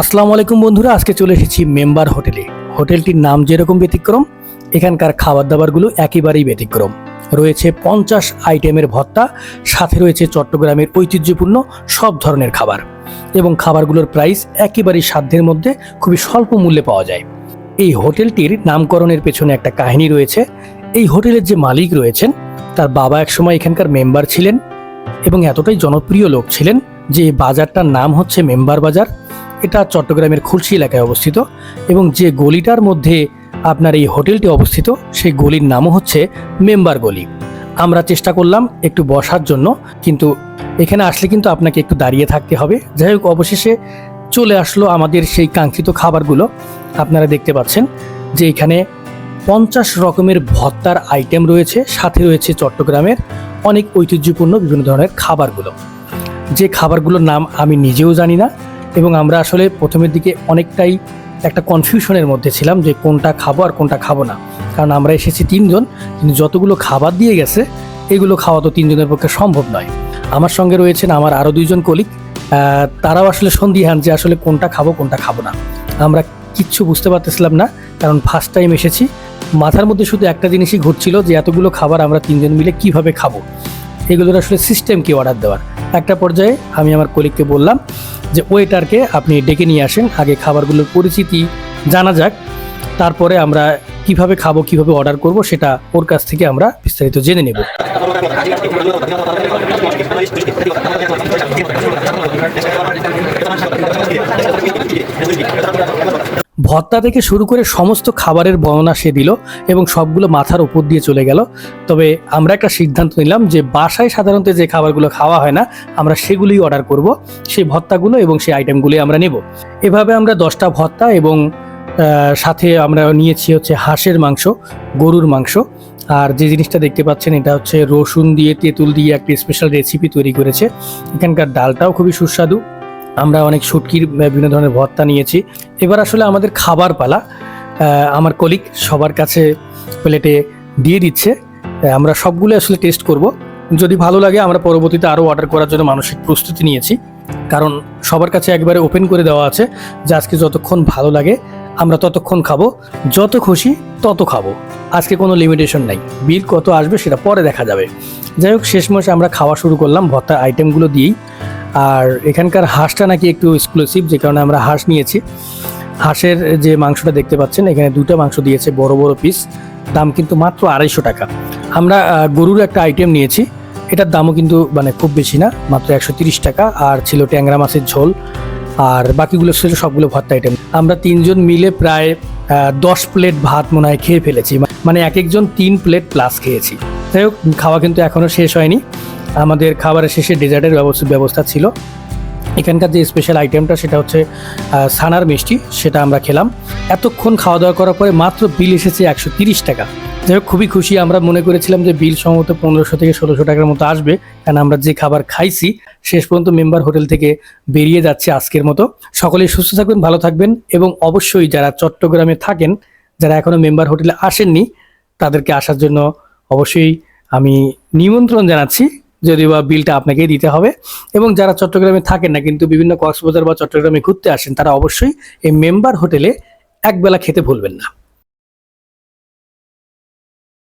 আসসালামু আলাইকুম বন্ধুরা, আজকে চলে এসেছি মেম্বার হোটেলে। হোটেলটির নাম যেরকম ব্যতিক্রম, এখানকার খাবার দাবারগুলো একেবারেই ব্যতিক্রম। রয়েছে পঞ্চাশ আইটেমের ভত্তা সাথে রয়েছে চট্টগ্রামের ঐতিহ্যপূর্ণ সব ধরনের খাবার। এবং খাবারগুলোর প্রাইস একেবারেই সাধ্যের মধ্যে, খুবই স্বল্প মূল্যে পাওয়া যায়। এই হোটেলটির নামকরণের পেছনে একটা কাহিনী রয়েছে। এই হোটেলের যে মালিক রয়েছেন, তার বাবা একসময় এখানকার মেম্বার ছিলেন এবং এতটাই জনপ্রিয় লোক ছিলেন যে বাজারটার নাম হচ্ছে মেম্বার বাজার। এটা চট্টগ্রামের খুলশি এলাকায় অবস্থিত এবং যে গলিটার মধ্যে আপনার এই হোটেলটি অবস্থিত, সেই গলির নামও হচ্ছে মেম্বার গলি। আমরা চেষ্টা করলাম একটু বসার জন্য, কিন্তু এখানে আসলে কিন্তু আপনাকে একটু দাঁড়িয়ে থাকতে হবে। যাই হোক, অবশেষে চলে আসলো আমাদের সেই কাঙ্ক্ষিত খাবারগুলো। আপনারা দেখতে পাচ্ছেন যে এখানে পঞ্চাশ রকমের ভত্তার আইটেম রয়েছে, সাথে রয়েছে চট্টগ্রামের অনেক ঐতিহ্যপূর্ণ বিভিন্ন ধরনের খাবারগুলো। যে খাবারগুলোর নাম আমি নিজেও জানি না এবং আমরা আসলে প্রথমের দিকে অনেকটাই একটা কনফিউশনের মধ্যে ছিলাম যে কোনটা খাব আর কোনটা খাব না। কারণ আমরা এসেছি তিনজন, কিন্তু যতগুলো খাবার দিয়ে গেছে, এগুলো খাওয়া তো তিনজনের পক্ষে সম্ভব নয়। আমার সঙ্গে রয়েছেন আমার আরও দুইজন কলিক তারাও আসলে সন্দিহান যে আসলে কোনটা খাব কোনটা খাব না। আমরা কিচ্ছু বুঝতে পারতেছিলাম না, কারণ ফার্স্ট টাইম এসেছি। মাথার মধ্যে শুধু একটা জিনিসই ঘুরছিল যে এতগুলো খাবার আমরা তিনজন মিলে কীভাবে খাব। এগুলোর আসলে সিস্টেম কি অর্ডার দেওয়ার? একটা পর্যায়ে আমি আমার কলিগকে বললাম যে ওয়েটারকে আপনি ডেকে নিয়ে আসেন, আগে খাবারগুলোর পরিচিতি জানা যাক, তারপরে আমরা কীভাবে খাব, কীভাবে অর্ডার করব, সেটা ওর কাছ থেকে আমরা বিস্তারিত জেনে নেব। ভত্তা থেকে শুরু করে সমস্ত খাবারের বর্ণনা সে দিল এবং সবগুলো মাথার উপর দিয়ে চলে গেল। তবে আমরা একটা সিদ্ধান্ত নিলাম যে বাসায় সাধারণত যে খাবারগুলো খাওয়া হয় না, আমরা সেগুলোই অর্ডার করব, সেই ভত্তাগুলো এবং সেই আইটেমগুলোই আমরা নেব। এভাবে আমরা দশটা ভত্তা এবং সাথে আমরা নিয়েছি হচ্ছে হাঁসের মাংস, গরুর মাংস। আর যে জিনিসটা দেখতে পাচ্ছেন এটা হচ্ছে রসুন দিয়ে, তেঁতুল দিয়ে একটি স্পেশাল রেসিপি তৈরি করেছে। এখানকার ডালটাও খুবই সুস্বাদু। আমরা অনেক শুটকির বিভিন্ন ধরনের ভর্তা নিয়েছি। এবার আসলে আমাদের খাবার পালা আমার কলিগ সবার কাছে প্লেটে দিয়ে দিচ্ছে। আমরা সবগুলো আসলে টেস্ট করব। যদি ভালো লাগে, আমরা পরবর্তীতে আরও অর্ডার করার জন্য মানসিক প্রস্তুতি নিয়েছি। কারণ সবার কাছে একবারে ওপেন করে দেওয়া আছে যে আজকে যতক্ষণ ভালো লাগে, আমরা ততক্ষণ খাব। যত খুশি, তত খাব। আজকে কোনো লিমিটেশন নাই। বিল কত আসবে সেটা পরে দেখা যাবে। যাই হোক শেষ মাসে আমরা খাওয়া শুরু করলাম, ভর্তার আইটেমগুলো দিয়েই। আর এখানকার হাঁসটা নাকি একটু এক্সক্লুসিভ যে কারণে আমরা হাঁস নিয়েছি। হাঁসের যে মাংসটা দেখতে পাচ্ছেন, এখানে দুটো মাংস দিয়েছে, বড় বড় পিস দাম কিন্তু মাত্র আড়াইশো টাকা। আমরা গরুর একটা আইটেম নিয়েছি। এটার দামও কিন্তু মানে খুব বেশি না, মাত্র একশো টাকা। আর ছিল ট্যাংরা মাছের ঝোল, আর বাকিগুলো ছিল সবগুলো ভর্তা আইটেম আমরা তিনজন মিলে প্রায় দশ প্লেট ভাত মনে হয় খেয়ে ফেলেছি। মানে এক একজন তিন প্লেট প্লাস খেয়েছি। যাই হোক, খাওয়া কিন্তু এখনও শেষ হয়নি। আমাদের খাবারের শেষে ডেজার্টের ব্যবস্থা ছিল। এখানকার যে স্পেশাল আইটেমটা সেটা হচ্ছে ছানার মিষ্টি, সেটা আমরা খেলাম। এতক্ষণ খাওয়া দাওয়া করার পরে মাত্র বিল এসেছে একশো তিরিশ টাকা। যাই হোক, খুবই খুশি। আমরা মনে করেছিলাম যে বিল সম্ভবত পনেরোশো থেকে ষোলোশো টাকার মতো আসবে, কারণ আমরা যে খাবার খাইছি, শেষ পর্যন্ত মেম্বার হোটেল থেকে বেরিয়ে যাচ্ছে আজকের মতো। সকলেই সুস্থ থাকবেন, ভালো থাকবেন এবং অবশ্যই যারা চট্টগ্রামে থাকেন, যারা এখনও মেম্বার হোটেলে আসেননি, তাদেরকে আসার জন্য অবশ্যই আমি নিমন্ত্রণ জানাচ্ছি। যদিও বা বিলটা আপনাকেই দিতে হবে। এবং যারা চট্টগ্রামে থাকেন না, কিন্তু বিভিন্ন কক্সবাজার বা চট্টগ্রামে ঘুরতে আসেন, তারা অবশ্যই এই মেম্বার হোটেলে একবেলা খেতে ভুলবেন না।